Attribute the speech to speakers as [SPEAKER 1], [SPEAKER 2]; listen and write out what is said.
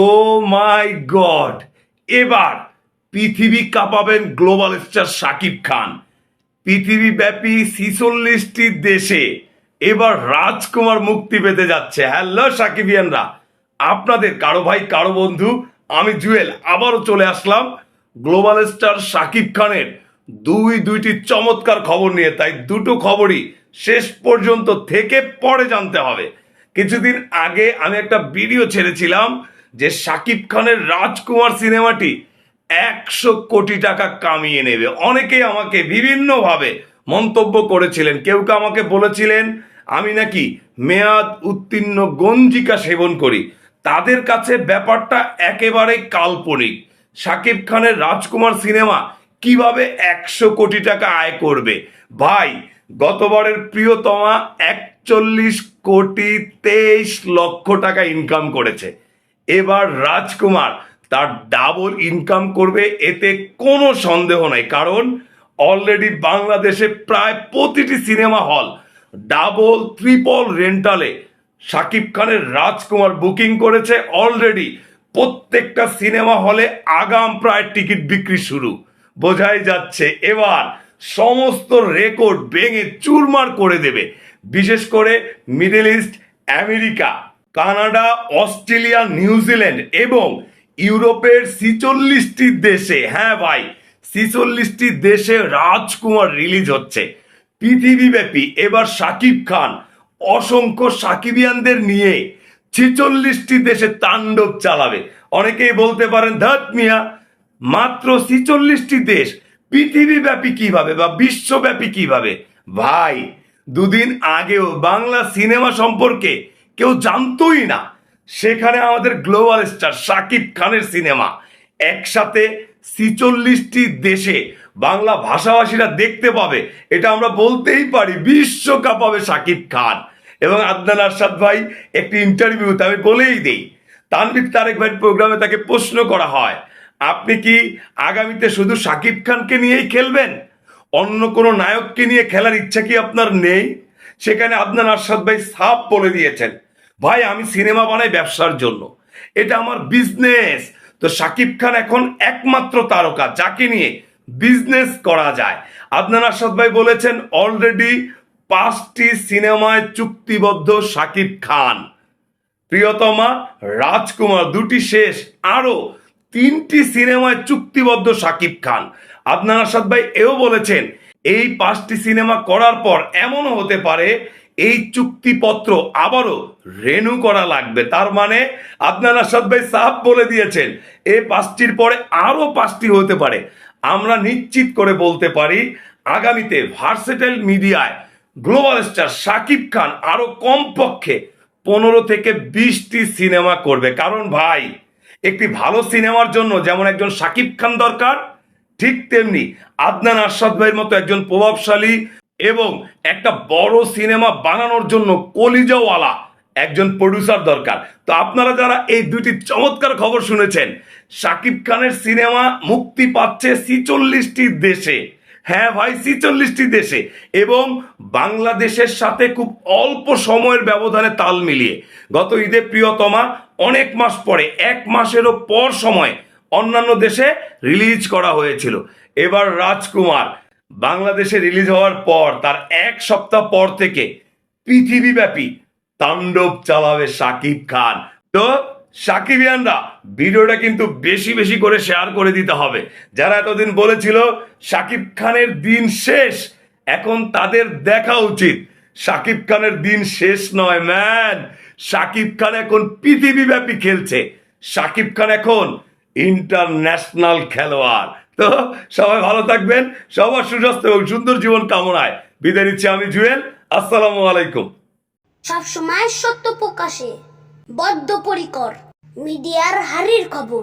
[SPEAKER 1] ও মাই god. এবার পৃথিবী কাঁপাবেন গ্লোবাল স্টার শাকিব খান। পৃথিবী ব্যাপী ছিচল্লিশটি দেশে এবার রাজকুমার মুক্তি পেতে যাচ্ছে। হ্যালো সাকিবিয়ানরা আপনাদের কারও ভাই, কারও বন্ধু, আমি জুয়েল, আবারও চলে আসলাম গ্লোবাল স্টার শাকিব খানের দুই দুইটি চমৎকার খবর নিয়ে। তাই দুটো খবরই শেষ পর্যন্ত থেকে পরে জানতে হবে। কিছুদিন আগে আমি একটা ভিডিও ছেড়েছিলাম যে শাকিব খানের রাজকুমার সিনেমাটি একশো কোটি টাকা কামিয়ে নেবে। অনেকেই আমাকে বিভিন্নভাবে মন্তব্য করেছিলেন। কেউ কেউ আমাকে বলেছিলেন, আমি নাকি মেয়াদ উত্তীর্ণ গঞ্জিকা সেবন করি। তাদের কাছে ব্যাপারটা একেবারে কাল্পনিক। শাকিব খানের রাজকুমার সিনেমা কীভাবে একশো কোটি টাকা আয় করবে? ভাই, গতবারের প্রিয়তমা একচল্লিশ কোটি তেইশ লক্ষ টাকা ইনকাম করেছে। এবার রাজকুমার তার ডাবল ইনকাম করবে, এতে কোনো সন্দেহ নাই। কারণ অলরেডি বাংলাদেশে প্রায় প্রতিটি সিনেমা হল ডাবল ট্রিপল রেন্টালে শাকিব খানের রাজকুমার বুকিং করেছে। অলরেডি প্রত্যেকটা সিনেমা হলে আগাম প্রায় টিকিট বিক্রি শুরু। বোঝাই যাচ্ছে এবার সমস্ত রেকর্ড ভেঙে চুরমার করে দেবে। বিশেষ করে middle east America Canada, Australia New Zealand এবং ইউরোপের ছিচল্লিশটি দেশে হ্যাঁ ভাই, ছিচল্লিশটি দেশে রাজকুমার রিলিজ হচ্ছে। পৃথিবীব্যাপী। এবার শাকিব খান, অসংখ্য সাকিবিয়ানদের নিয়ে ছিচল্লিশটি দেশে তাণ্ডব চালাবে। অনেকেই বলতে পারেন, ধাত মিয়া, মাত্র ছিচল্লিশটি দেশ পৃথিবীব্যাপী কীভাবে বা বিশ্বব্যাপী কীভাবে? ভাই, দুদিন আগেও বাংলা সিনেমা সম্পর্কে কেউ জানতোই না। সেখানে আমাদের গ্লোবাল স্টার শাকিব খানের সিনেমা। একসাথে ছিচল্লিশটি দেশে বাংলা ভাষাভাষীরা দেখতে পাবে। এটা আমরা বলতেই পারি, বিশ্বকাপ হবে শাকিব খান। এবং আদনান আরশাদ ভাই একটি ইন্টারভিউতে আমি বলেই দেই তানবির তারেক ভাই প্রোগ্রামে তাকে প্রশ্ন করা হয়, আপনি কি আগামীতে শুধু শাকিব খানকে নিয়েই খেলবেন? অন্য কোনো নায়ককে নিয়ে খেলার ইচ্ছা কি আপনার নেই? সেখানে আদনান আরশাদ ভাই সাফ বলে দিয়েছেন। ভাই, আমি সিনেমা বানাই ব্যবসার জন্য। এটা আমার বিজনেস তো শাকিব খান এখন একমাত্র তারকা, যাকে নিয়ে বিজনেস করা যায়। আদনান আরশাদ ভাই বলেছেন অলরেডি পাঁচটি সিনেমায় চুক্তিবদ্ধ শাকিব খান। প্রিয়তমা, রাজকুমার, দুটি শেষ আরও তিনটি সিনেমায় চুক্তিবদ্ধ শাকিব খান। আদনান আসাদ ভাই এও বলেছেন, এই পাঁচটি সিনেমা করার পর এমনও হতে পারে এই চুক্তিপত্র আবারও রেনু করা লাগবে। তার মানে আদনান আসাদ ভাই সাফ বলে দিয়েছেন, এ পাঁচটির পরে আরও পাঁচটি হতে পারে। আমরা নিশ্চিত করে বলতে পারি, আগামীতে ভার্সেটাইল মিডিয়ায় গ্লোবাল স্টার শাকিব খান আরও কমপক্ষে পনেরো থেকে বিশটি সিনেমা করবে। কারণ ভাই, একটি ভালো সিনেমার জন্য যেমন একজন শাকিব খান দরকার, ঠিক তেমনি আদনান আরশাদ ভাইয়ের মতো একজন প্রভাবশালী এবং একটা বড় সিনেমা বানানোর জন্য কলিজাওয়ালা একজন প্রডিউসার দরকার। তো আপনারা যারা এই দুটি চমৎকার খবর শুনেছেন শাকিব খানের সিনেমা মুক্তি পাচ্ছে ছিচল্লিশটি দেশে। হ্যাঁ ভাই, ছিচল্লিশটি দেশে এবং বাংলাদেশের সাথে খুব অল্প সময়ের ব্যবধানে তাল মিলিয়ে। গত ঈদে প্রিয়তমা অনেক মাস পরে, এক মাসেরও পর সময় অন্যান্য দেশে রিলিজ করা হয়েছিল। এবার রাজকুমার বাংলাদেশে রিলিজ হওয়ার পর, তার এক সপ্তাহ পর থেকে পৃথিবীব্যাপী তাণ্ডব চালাবে শাকিব খান। তো সাকিবিয়ানরা ভিডিওটা কিন্তু বেশি বেশি করে শেয়ার করে দিতে হবে। যারা এতদিন বলেছিল শাকিব খানের দিন শেষ, এখন তাদের দেখা উচিত। শাকিব খানের দিন শেষ নয় ম্যান শাকিব খান এখন পৃথিবীব্যাপী খেলছে। শাকিব খান এখন ইন্টারন্যাশনাল খেলোয়াড়। তো সবাই ভালো থাকবেন, সবার সুস্বাস্থ্য এবং সুন্দর জীবন কামনায় বিদায় নিচ্ছি আমি জুয়েল, আসসালামু আলাইকুম।
[SPEAKER 2] সবসময় সত্য প্রকাশে বদ্ধ পরিকর মিডিয়ার হারির খবর।